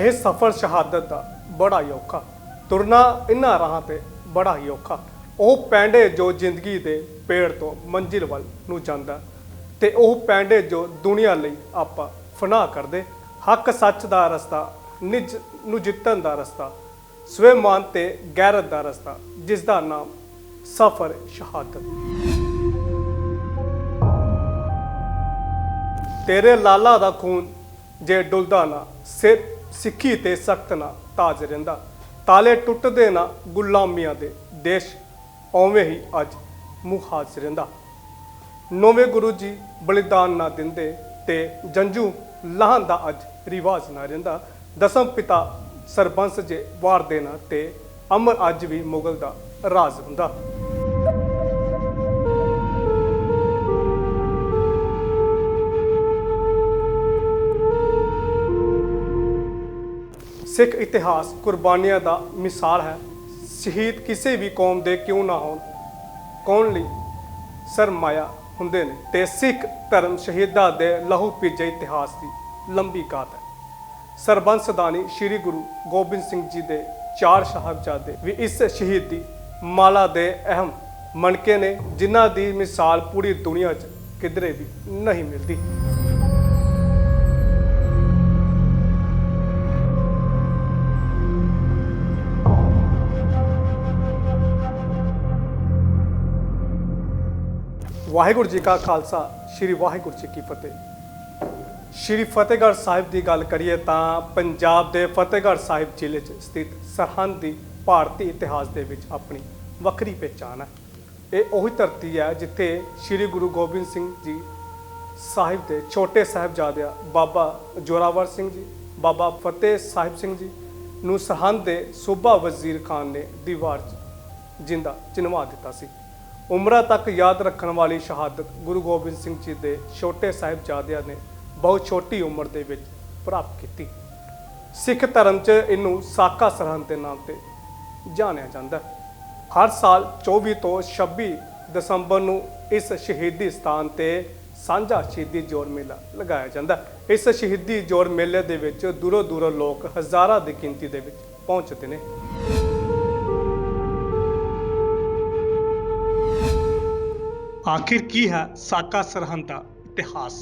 ਇਹ ਸਫ਼ਰ ਸ਼ਹਾਦਤ ਦਾ ਬੜਾ ਹੀ ਔਖਾ। ਤੁਰਨਾ ਇਨ੍ਹਾਂ ਰਾਹਾਂ ਤੇ ਬੜਾ ਹੀ ਔਖਾ। ਉਹ ਪੈਂਡੇ ਜੋ ਜ਼ਿੰਦਗੀ ਦੇ ਪੇੜ ਤੋਂ ਮੰਜ਼ਿਲ ਵੱਲ ਨੂੰ ਜਾਂਦਾ ਤੇ ਉਹ ਪੈਂਡੇ ਜੋ ਦੁਨੀਆ ਲਈ ਆਪਾਂ ਫਨਾ ਕਰਦੇ, ਹੱਕ ਸੱਚ ਦਾ ਰਸਤਾ, ਨਿਜ ਨੂੰ ਜਿੱਤਣ ਦਾ ਰਸਤਾ ਸਵੈਮਾਨ ਤੇ ਗੈਰਤ ਦਾ ਰਸਤਾ, ਜਿਸ ਦਾ ਨਾਮ ਸਫ਼ਰ ਸ਼ਹਾਦਤ। ਤੇਰੇ ਲਾਲਾ ਦਾ ਖੂਨ ਜੇ ਡੁੱਲਦਾ ਨਾ, ਸਿਰ ਸਿੱਖੀ ਤੇ ਸਖਤ ਨਾ ਤਾਜ ਰਹਿੰਦਾ। ਤਾਲੇ ਟੁੱਟਦੇ ਨਾ ਗੁਲਾਮੀਆਂ ਦੇ ਦੇਸ਼ ਓਵੇਂ ਹੀ ਅੱਜ ਮੁਹਾਜ ਰਹਿੰਦਾ। ਨੌਵੇਂ ਗੁਰੂ ਜੀ ਬਲੀਦਾਨ ਨਾ ਦਿੰਦੇ ਤੇ ਜੰਜੂ ਲਾਹਨ ਦਾ ਅੱਜ ਰਿਵਾਜ ਨਾ ਰਹਿੰਦਾ। ਦਸਮ ਪਿਤਾ ਸਰਬੰਸ ਜੇ ਵਾਰ ਦੇਣਾ ਤੇ ਅਮਰ ਅੱਜ ਵੀ ਮੁਗਲ ਦਾ ਰਾਜ ਹੁੰਦਾ। ਸਿੱਖ ਇਤਿਹਾਸ ਕੁਰਬਾਨੀਆਂ ਦਾ ਮਿਸਾਲ ਹੈ। ਸ਼ਹੀਦ ਕਿਸੇ ਵੀ ਕੌਮ ਦੇ ਕਿਉਂ ਨਾ ਹੋਣ, ਕੌਣ ਲਈ ਸਰਮਾਇਆ ਹੁੰਦੇ ਨੇ। ਤੇ ਸਿੱਖ ਧਰਮ ਸ਼ਹੀਦਾਂ ਦੇ ਲਹੂ ਪੀਜੇ ਇਤਿਹਾਸ ਦੀ ਲੰਬੀ ਗਾਥਾ ਹੈ। ਸਰਬੰਸ ਦਾਨੀ ਸ੍ਰੀ ਗੁਰੂ ਗੋਬਿੰਦ ਸਿੰਘ ਜੀ ਦੇ ਚਾਰ ਸਾਹਿਬਜ਼ਾਦੇ ਵੀ ਇਸ ਸ਼ਹੀਦੀ ਮਾਲਾ ਦੇ ਅਹਿਮ ਮਣਕੇ ਨੇ, ਜਿਨ੍ਹਾਂ ਦੀ ਮਿਸਾਲ ਪੂਰੀ ਦੁਨੀਆ 'ਚ ਕਿਧਰੇ ਵੀ ਨਹੀਂ ਮਿਲਦੀ। ਵਾਹਿਗੁਰੂ ਜੀ ਕਾ ਖਾਲਸਾ, ਸ੍ਰੀ ਵਾਹਿਗੁਰੂ ਜੀ ਕੀ ਫਤਿਹ। ਸ੍ਰੀ ਫਤਿਹਗੜ੍ਹ ਸਾਹਿਬ ਦੀ ਗੱਲ ਕਰੀਏ ਤਾਂ ਪੰਜਾਬ ਦੇ ਫਤਿਹਗੜ੍ਹ ਸਾਹਿਬ ਜ਼ਿਲ੍ਹੇ 'ਚ ਸਥਿਤ ਸਰਹੰਦ ਦੀ ਭਾਰਤੀ ਇਤਿਹਾਸ ਦੇ ਵਿੱਚ ਆਪਣੀ ਵੱਖਰੀ ਪਛਾਣ ਹੈ। ਇਹ ਉਹੀ ਧਰਤੀ ਹੈ ਜਿੱਥੇ ਸ੍ਰੀ ਗੁਰੂ ਗੋਬਿੰਦ ਸਿੰਘ ਜੀ ਸਾਹਿਬ ਦੇ ਛੋਟੇ ਸਾਹਿਬਜ਼ਾਦਿਆਂ ਬਾਬਾ ਜੋਰਾਵਰ ਸਿੰਘ ਜੀ, ਬਾਬਾ ਫਤਿਹ ਸਾਹਿਬ ਸਿੰਘ ਜੀ ਨੂੰ ਸਰਹੰਦ ਦੇ ਸੂਬਾ ਵਜ਼ੀਰ ਖਾਨ ਨੇ ਦੀਵਾਰ 'ਚ ਜਿੰਦਾ ਚਿਨਵਾ ਦਿੱਤਾ ਸੀ। ਉਮਰਾਂ ਤੱਕ ਯਾਦ ਰੱਖਣ ਵਾਲੀ ਸ਼ਹਾਦਤ ਗੁਰੂ ਗੋਬਿੰਦ ਸਿੰਘ ਜੀ ਦੇ ਛੋਟੇ ਸਾਹਿਬਜ਼ਾਦਿਆਂ ਨੇ ਬਹੁਤ ਛੋਟੀ ਉਮਰ ਦੇ ਵਿੱਚ ਪ੍ਰਾਪਤ ਕੀਤੀ। ਸਿੱਖ ਧਰਮ 'ਚ ਇਹਨੂੰ ਸਾਕਾ ਸਰਹੰਦ ਦੇ ਨਾਮ ਤੇ ਜਾਣਿਆ ਜਾਂਦਾ ਹਰ ਸਾਲ 24 ਤੋਂ 26 ਦਸੰਬਰ ਨੂੰ ਇਸ ਸ਼ਹੀਦੀ ਸਥਾਨ ਤੇ ਸਾਂਝਾ ਸ਼ਹੀਦੀ ਜੋੜ ਮੇਲਾ ਲਗਾਇਆ ਜਾਂਦਾ ਇਸ ਸ਼ਹੀਦੀ ਜੋੜ ਮੇਲੇ ਦੇ ਵਿੱਚ ਦੂਰੋਂ ਦੂਰੋਂ ਲੋਕ ਹਜ਼ਾਰਾਂ ਦੀ ਗਿਣਤੀ ਦੇ ਵਿੱਚ ਪਹੁੰਚਦੇ ਨੇ। ਆਖਿਰ ਕੀ ਹੈ ਸਾਕਾ ਸਰਹੰਦ ਦਾ ਇਤਿਹਾਸ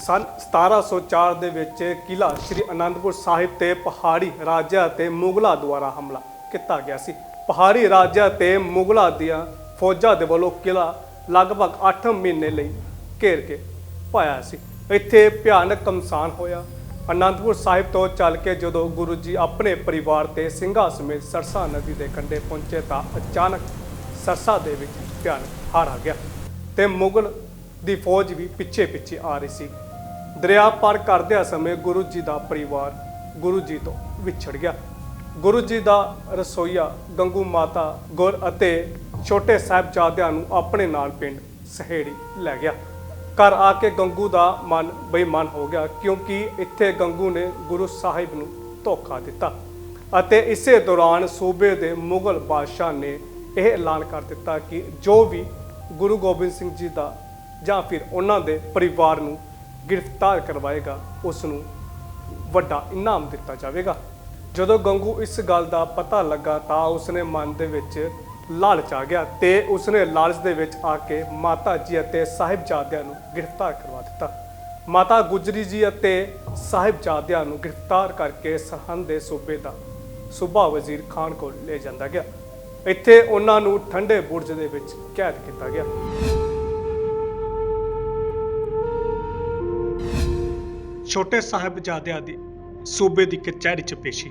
ਸਨ 1704 ਦੇ ਵਿੱਚ ਕਿਲਾ ਸ੍ਰੀ ਅਨੰਦਪੁਰ ਸਾਹਿਬ ਤੇ ਪਹਾੜੀ ਰਾਜਿਆਂ ਤੇ ਮੁਗਲਾਂ ਦੁਆਰਾ ਹਮਲਾ ਕੀਤਾ ਗਿਆ ਸੀ ਪਹਾੜੀ ਰਾਜਿਆਂ ਤੇ ਮੁਗਲਾਂ ਦੀਆਂ ਫੌਜਾਂ ਦੇ ਵੱਲੋਂ ਕਿਲਾ ਲਗਭਗ 8 ਮਹੀਨੇ ਲਈ ਘੇਰ ਕੇ ਪਾਇਆ ਸੀ ਇੱਥੇ ਭਿਆਨਕ ਕਮਸਾਨ ਹੋਇਆ ਅਨੰਦਪੁਰ ਸਾਹਿਬ ਤੋਂ ਚੱਲ ਕੇ ਜਦੋਂ ਗੁਰੂ ਜੀ ਆਪਣੇ ਪਰਿਵਾਰ ਤੇ ਸਿੰਘਾਂ ਸਮੇਤ ਸਰਸਾ ਨਦੀ ਦੇ ਕੰਢੇ ਪਹੁੰਚੇ ਤਾਂ ਅਚਾਨਕ ਸਰਸਾ ਦੇ ਵਿੱਚ ਭਿਆਨਕ ਹਾਰ ਆ ਗਿਆ ਤੇ ਮੁਗਲ ਦੀ ਫੌਜ ਵੀ ਪਿੱਛੇ ਪਿੱਛੇ ਆ ਰਹੀ ਸੀ। ਦਰਿਆ ਪਾਰ ਕਰਦਿਆਂ ਸਮੇਂ ਗੁਰੂ ਜੀ ਦਾ ਪਰਿਵਾਰ ਗੁਰੂ ਜੀ ਤੋਂ ਵਿਛੜ ਗਿਆ। ਗੁਰੂ ਜੀ ਦਾ ਰਸੋਈਆ, ਗੰਗੂ ਮਾਤਾ, ਗੁਰ ਅਤੇ ਛੋਟੇ ਸਾਹਿਬਜ਼ਾਦਿਆਂ ਨੂੰ ਆਪਣੇ ਨਾਲ ਪਿੰਡ ਸਹੇੜੀ ਲੈ ਗਿਆ। ਘਰ ਆ ਕੇ ਗੰਗੂ ਦਾ ਮਨ ਬੇਈਮਾਨ ਹੋ ਗਿਆ ਕਿਉਂਕਿ ਇੱਥੇ ਗੰਗੂ ਨੇ ਗੁਰੂ ਸਾਹਿਬ ਨੂੰ ਧੋਖਾ ਦਿੱਤਾ ਅਤੇ ਇਸੇ ਦੌਰਾਨ ਸੂਬੇ ਦੇ ਮੁਗਲ ਬਾਦਸ਼ਾਹ ਨੇ ਇਹ ਐਲਾਨ ਕਰ ਦਿੱਤਾ ਕਿ ਜੋ ਵੀ ਗੁਰੂ ਗੋਬਿੰਦ ਸਿੰਘ ਜੀ ਦਾ ਜਾਂ ਫਿਰ ਉਹਨਾਂ ਦੇ ਪਰਿਵਾਰ ਨੂੰ ਗ੍ਰਿਫਤਾਰ ਕਰਵਾਏਗਾ ਉਸ ਨੂੰ ਵੱਡਾ ਇਨਾਮ ਦਿੱਤਾ ਜਾਵੇਗਾ। ਜਦੋਂ ਗੰਗੂ ਇਸ ਗੱਲ ਦਾ ਪਤਾ ਲੱਗਾ ਤਾਂ ਉਸਨੇ ਮਨ ਦੇ ਵਿੱਚ ਲਾਲਚ ਆ ਗਿਆ ਤੇ ਉਸਨੇ ਲਾਲਚ ਦੇ ਵਿੱਚ ਆ ਕੇ ਮਾਤਾ ਜੀ ਅਤੇ ਸਾਹਿਬਜ਼ਾਦਿਆਂ ਨੂੰ ਗ੍ਰਿਫਤਾਰ ਕਰਵਾ ਦਿੱਤਾ। ਮਾਤਾ ਗੁਜਰੀ ਜੀ ਅਤੇ ਸਾਹਿਬਜ਼ਾਦਿਆਂ ਨੂੰ ਗ੍ਰਿਫਤਾਰ ਕਰਕੇ ਸਰਹੰਦ ਦੇ ਸੂਬੇ ਦਾ ਸੂਬਾ ਵਜ਼ੀਰ ਖਾਨ ਕੋਲ ਲੈ ਜਾਂਦਾ ਗਿਆ। ਇੱਥੇ ਉਹਨਾਂ ਨੂੰ ਠੰਡੇ ਬੁਰਜ ਦੇ ਵਿੱਚ ਕੈਦ ਕੀਤਾ ਗਿਆ। ਛੋਟੇ ਸਾਹਿਬਜ਼ਾਦਿਆਂ ਦੀ ਸੂਬੇ ਦੀ ਕਚਹਿਰੀ 'ਚ ਪੇਸ਼ੀ।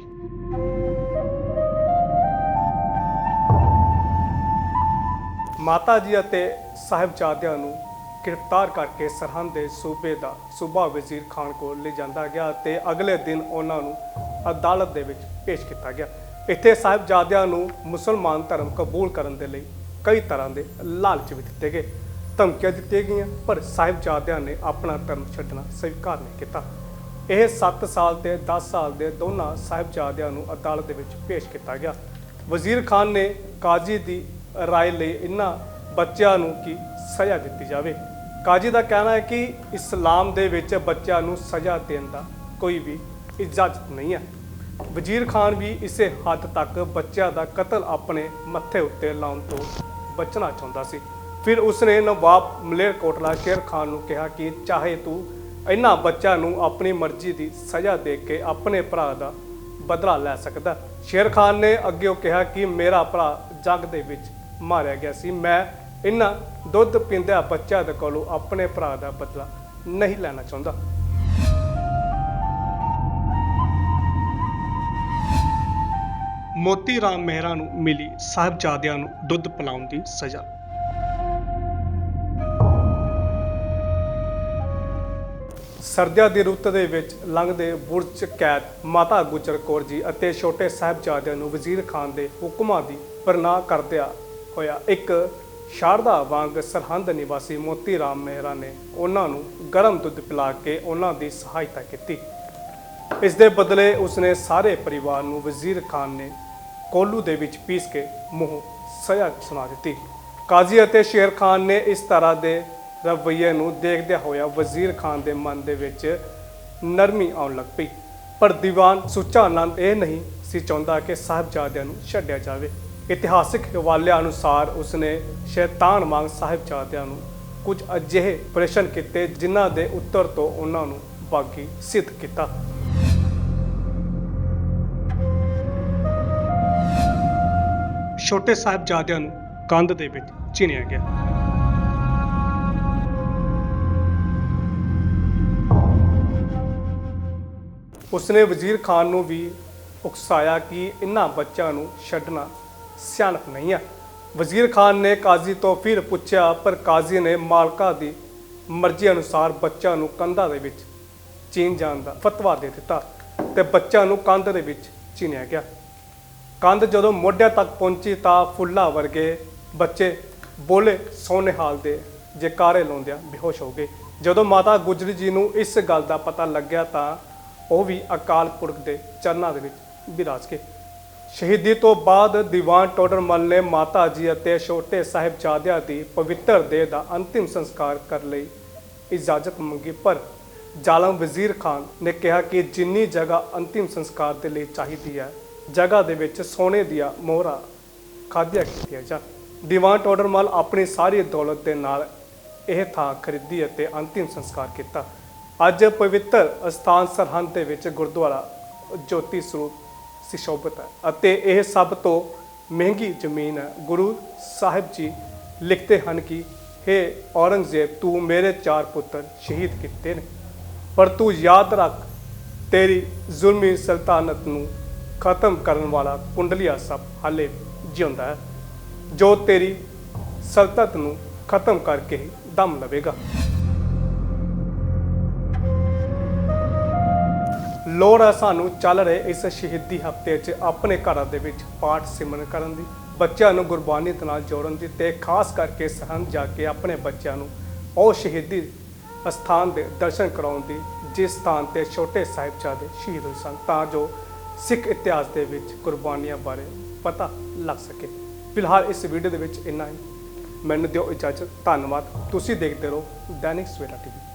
ਮਾਤਾ ਜੀ ਅਤੇ ਸਾਹਿਬਜ਼ਾਦਿਆਂ ਨੂੰ ਗ੍ਰਿਫਤਾਰ ਕਰਕੇ ਸਰਹੰਦ ਦੇ ਸੂਬੇ ਦਾ ਸੂਬਾ ਵਜ਼ੀਰ ਖਾਨ ਕੋਲ ਲੈ ਗਿਆ ਅਤੇ ਅਗਲੇ ਦਿਨ ਉਹਨਾਂ ਨੂੰ ਅਦਾਲਤ ਦੇ ਵਿੱਚ ਪੇਸ਼ ਕੀਤਾ ਗਿਆ। ਇੱਥੇ ਸਾਹਿਬਜ਼ਾਦਿਆਂ ਨੂੰ ਮੁਸਲਮਾਨ ਧਰਮ ਕਬੂਲ ਕਰਨ ਦੇ ਲਈ ਕਈ ਤਰ੍ਹਾਂ ਦੇ ਲਾਲਚ ਵੀ ਦਿੱਤੇ ਗਏ। ਧਮਕੀਆਂ ਦਿੱਤੀਆਂ ਗਈਆਂ, ਪਰ ਸਾਹਿਬਜ਼ਾਦਿਆਂ ਨੇ ਆਪਣਾ ਧਰਮ ਛੱਡਣਾ ਸਵੀਕਾਰ ਨਹੀਂ ਕੀਤਾ। ਇਹ 7 ਸਾਲ ਤੇ 10 ਸਾਲ ਦੇ ਦੋਨਾਂ ਸਾਹਿਬਜ਼ਾਦਿਆਂ ਨੂੰ ਅਦਾਲਤ ਦੇ ਵਿੱਚ ਪੇਸ਼ ਕੀਤਾ ਗਿਆ। ਵਜ਼ੀਰ ਖਾਨ ਨੇ ਕਾਜ਼ੀ ਦੀ ਰਾਏ ਲਈ ਇਹਨਾਂ ਬੱਚਿਆਂ ਨੂੰ ਕੀ ਸਜ਼ਾ ਦਿੱਤੀ ਜਾਵੇ। ਕਾਜੀ ਦਾ ਕਹਿਣਾ ਹੈ ਕਿ ਇਸਲਾਮ ਦੇ ਵਿੱਚ ਬੱਚਿਆਂ ਨੂੰ ਸਜ਼ਾ ਦੇਣ ਦਾ ਕੋਈ ਵੀ ਇਜਾਜ਼ਤ ਨਹੀਂ ਹੈ। ਵਜ਼ੀਰ ਖਾਨ ਵੀ ਇਸੇ ਹੱਦ ਤੱਕ ਬੱਚਿਆਂ ਦਾ ਕਤਲ ਆਪਣੇ ਮੱਥੇ ਉੱਤੇ ਲਾਉਣ ਤੋਂ ਬਚਣਾ ਚਾਹੁੰਦਾ ਸੀ। ਫਿਰ ਉਸਨੇ ਨਵਾਬ ਮਲੇਰਕੋਟਲਾ ਸ਼ੇਰ ਖਾਨ ਨੂੰ ਕਿਹਾ ਕਿ ਚਾਹੇ ਤੂੰ ਇਹਨਾਂ ਬੱਚਿਆਂ ਨੂੰ ਆਪਣੀ ਮਰਜ਼ੀ ਦੀ ਸਜ਼ਾ ਦੇ ਕੇ ਆਪਣੇ ਭਰਾ ਦਾ ਬਦਲਾ ਲੈ ਸਕਦਾ। ਸ਼ੇਰ ਖਾਨ ਨੇ ਅੱਗੇ ਉਹ ਕਿਹਾ ਕਿ ਮੇਰਾ ਭਰਾ ਜੰਗ ਦੇ ਵਿੱਚ ਮਾਰਿਆ ਗਿਆ ਸੀ। ਮੈਂ ਇਹਨਾਂ ਦੁੱਧ ਪੀਂਦਿਆਂ ਬੱਚਿਆਂ ਦੇ ਕੋਲੋਂ ਆਪਣੇ ਭਰਾ ਦਾ ਬਦਲਾ ਨਹੀਂ ਲੈਣਾ ਚਾਹੁੰਦਾ। ਮੋਤੀ ਰਾਮ ਮਹਿਰਾ ਨੂੰ ਮਿਲੀ ਸਾਹਿਬਜ਼ਾਦਿਆਂ ਨੂੰ ਦੁੱਧ ਪਿਲਾਉਣ ਦੀ ਸਜ਼ਾ। ਸਰਦਿਆਂ ਦੀ ਰੁੱਤ ਦੇ ਵਿੱਚ ਲੰਘਦੇ ਬੁਰਜ ਕੈਦ ਮਾਤਾ ਗੁਜਰ ਕੌਰ ਜੀ ਅਤੇ ਛੋਟੇ ਸਾਹਿਬਜ਼ਾਦਿਆਂ ਨੂੰ ਵਜ਼ੀਰ ਖਾਨ ਦੇ ਹੁਕਮਾਂ ਦੀ ਪਰਨਾਹ ਕਰਦਿਆਂ ਹੋਇਆ। ਇੱਕ ਸ਼ਾਰਦਾ ਵਾਂਗ ਸਰਹੰਦ ਨਿਵਾਸੀ ਮੋਤੀ ਰਾਮ ਮਹਿਰਾ ਨੇ ਉਹਨਾਂ ਨੂੰ ਗਰਮ ਦੁੱਧ ਪਿਲਾ ਕੇ ਉਹਨਾਂ ਦੀ ਸਹਾਇਤਾ ਕੀਤੀ। ਇਸ ਦੇ ਬਦਲੇ ਉਸਨੇ ਸਾਰੇ ਪਰਿਵਾਰ ਨੂੰ ਵਜ਼ੀਰ ਖਾਨ ਨੇ ਕੋਲੂ ਦੇ ਵਿੱਚ ਪੀਸ ਕੇ ਮੂੰਹ ਸਜ਼ਾ ਸੁਣਾ ਦਿੱਤੀ। ਕਾਜ਼ੀ ਅਤੇ ਸ਼ੇਰ ਖਾਨ ਨੇ ਇਸ ਤਰ੍ਹਾਂ ਦੇ ਰਵੱਈਏ ਨੂੰ ਦੇਖਦਿਆਂ ਹੋਇਆ ਵਜ਼ੀਰ ਖਾਨ ਦੇ ਮਨ ਦੇ ਵਿੱਚ ਨਰਮੀ ਆਉਣ ਲੱਗ ਪਈ। ਪਰ ਦੀਵਾਨ ਸੁੱਚਾ ਆਨੰਦ ਇਹ ਨਹੀਂ ਸੀ ਚਾਹੁੰਦਾ ਕਿ ਸਾਹਿਬਜ਼ਾਦਿਆਂ ਨੂੰ ਛੱਡਿਆ ਜਾਵੇ। ਇਤਿਹਾਸਿਕ ਹਵਾਲਿਆਂ ਅਨੁਸਾਰ ਉਸਨੇ ਸ਼ੈਤਾਨ ਵਾਂਗ ਸਾਹਿਬਜ਼ਾਦਿਆਂ ਨੂੰ ਕੁਝ ਅਜਿਹੇ ਪ੍ਰਸ਼ਨ ਕੀਤੇ ਜਿਨ੍ਹਾਂ ਦੇ ਉੱਤਰ ਤੋਂ ਉਹਨਾਂ ਨੂੰ ਬਾਗੀ ਸਿੱਧ ਕੀਤਾ। ਛੋਟੇ ਸਾਹਿਬਜ਼ਾਦਿਆਂ ਨੂੰ ਕੰਧ ਦੇ ਵਿੱਚ ਚਿਣਿਆ ਗਿਆ। ਉਸਨੇ ਵਜ਼ੀਰ ਖਾਨ ਨੂੰ ਵੀ ਉਕਸਾਇਆ ਕਿ ਇਹਨਾਂ ਬੱਚਿਆਂ ਨੂੰ ਛੱਡਣਾ ਸਿਆਣਪ ਨਹੀਂ ਹੈ ਵਜ਼ੀਰ ਖਾਨ ਨੇ ਕਾਜ਼ੀ ਤੋਂ ਫਿਰ ਪੁੱਛਿਆ, ਪਰ ਕਾਜ਼ੀ ਨੇ ਮਾਲਕਾ ਦੀ ਮਰਜ਼ੀ ਅਨੁਸਾਰ ਬੱਚਿਆਂ ਨੂੰ ਕੰਧਾਂ ਦੇ ਵਿੱਚ ਚੀਨ ਜਾਣ ਦਾ ਫਤਵਾ ਦੇ ਦਿੱਤਾ ਤੇ ਬੱਚਿਆਂ ਨੂੰ ਕੰਧ ਦੇ ਵਿੱਚ ਚੀਨਿਆ ਗਿਆ। ਕੰਧ ਜਦੋਂ ਮੋਢਿਆਂ ਤੱਕ ਪਹੁੰਚੀ ਤਾਂ ਫੁੱਲਾਂ ਵਰਗੇ ਬੱਚੇ ਬੋਲੇ ਸੋਨੇ ਹਾਲ ਦੇ ਜੈਕਾਰੇ ਲਾਉਂਦਿਆਂ ਬੇਹੋਸ਼ ਹੋ ਗਏ। ਜਦੋਂ ਮਾਤਾ ਗੁਜਰੀ ਜੀ ਨੂੰ ਇਸ ਗੱਲ ਦਾ ਪਤਾ ਲੱਗਿਆ ਤਾਂ ਉਹ ਵੀ ਅਕਾਲ ਪੁਰਖ ਦੇ ਚਰਨਾਂ ਦੇ ਵਿੱਚ ਬਿਰਾਜ ਗਏ। ਸ਼ਹੀਦੀ ਤੋਂ ਬਾਅਦ ਦੀਵਾਨ ਟੋਡਰਮਲ ਨੇ ਮਾਤਾ ਜੀ ਅਤੇ ਛੋਟੇ ਸਾਹਿਬਜ਼ਾਦਿਆਂ ਦੀ ਪਵਿੱਤਰ ਦੇਹ ਦਾ ਅੰਤਿਮ ਸੰਸਕਾਰ ਕਰਨ ਲਈ। ਇਜਾਜ਼ਤ ਮੰਗੀ, ਪਰ ਜ਼ਾਲਮ ਵਜ਼ੀਰ ਖਾਨ ਨੇ ਕਿਹਾ ਕਿ ਜਿੰਨੀ ਜਗ੍ਹਾ ਅੰਤਿਮ ਸੰਸਕਾਰ ਦੇ ਲਈ ਚਾਹੀਦੀ ਹੈ, ਜਗ੍ਹਾ ਦੇ ਵਿੱਚ ਸੋਨੇ ਦੀਆਂ ਮੋਹਰਾਂ ਖਾਧੀਆਂ ਕੀਤੀਆਂ ਜਾਣ। ਦੀਵਾਨ ਟੋਡਰਮਲ ਆਪਣੀ ਸਾਰੀ ਦੌਲਤ ਦੇ ਨਾਲ ਇਹ ਥਾਂ ਖਰੀਦੀ ਅਤੇ ਅੰਤਿਮ ਸੰਸਕਾਰ ਕੀਤਾ। ਅੱਜ ਪਵਿੱਤਰ ਅਸਥਾਨ ਸਰਹੰਦ ਦੇ ਵਿੱਚ ਗੁਰਦੁਆਰਾ ਜੋਤੀ ਸਰੂਪ ਸੁਸ਼ੋਭਿਤ ਹੈ ਅਤੇ ਇਹ ਸਭ ਤੋਂ ਮਹਿੰਗੀ ਜ਼ਮੀਨ ਹੈ। ਗੁਰੂ ਸਾਹਿਬ ਜੀ ਲਿਖਦੇ ਹਨ ਕਿ हे ਔਰੰਗਜ਼ੇਬ, ਤੂੰ ਮੇਰੇ ਚਾਰ ਪੁੱਤਰ ਸ਼ਹੀਦ ਕੀਤੇ ਨੇ। ਪਰ ਤੂੰ ਯਾਦ ਰੱਖ, ਤੇਰੀ ਜ਼ੁਲਮੀ ਸਲਤਾਨਤ ਨੂੰ ਖਤਮ ਕਰਨ ਵਾਲਾ ਕੁੰਡਲੀਆ ਸਭ ਹਾਲੇ ਜਿਉਂਦਾ ਹੈ, ਜੋ ਤੇਰੀ ਸਲਤਨਤ ਨੂੰ ਖਤਮ ਕਰਕੇ ਹੀ ਦਮ ਲਵੇਗਾ। ਲੋੜ ਹੈ ਸਾਨੂੰ ਚੱਲ ਰਹੇ ਇਸ ਸ਼ਹੀਦੀ ਹਫ਼ਤੇ 'ਚ ਆਪਣੇ ਘਰਾਂ ਦੇ ਵਿੱਚ ਪਾਠ ਸਿਮਰਨ ਕਰਨ ਦੀ, ਬੱਚਿਆਂ ਨੂੰ ਗੁਰਬਾਣੀ ਦੇ ਨਾਲ ਜੋੜਨ ਦੀ ਤੇ ਖਾਸ ਕਰਕੇ ਸਰਹੰਦ ਜਾ ਕੇ ਆਪਣੇ ਬੱਚਿਆਂ ਨੂੰ ਉਹ ਸ਼ਹੀਦੀ ਅਸਥਾਨ ਦੇ ਦਰਸ਼ਨ ਕਰਾਉਣ ਦੀ, ਜਿਸ ਸਥਾਨ ਤੇ ਛੋਟੇ ਸਾਹਿਬਜ਼ਾਦੇ ਸ਼ਹੀਦ ਹੋਏ ਸਨ, ਤਾਂ ਜੋ ਸਿੱਖ ਇਤਿਹਾਸ ਦੇ ਵਿੱਚ ਕੁਰਬਾਨੀਆਂ ਬਾਰੇ ਪਤਾ ਲੱਗ ਸਕੇ। ਫਿਲਹਾਲ ਇਸ ਵੀਡੀਓ ਦੇ ਵਿੱਚ ਇੰਨਾ ਹੀ। ਮੈਨੂੰ ਦਿਓ ਇਜਾਜ਼ਤ। ਧੰਨਵਾਦ। ਤੁਸੀਂ ਦੇਖਦੇ ਰਹੋ ਦੈਨਿਕ ਸਵੇਰਾ ਟੀਵੀ।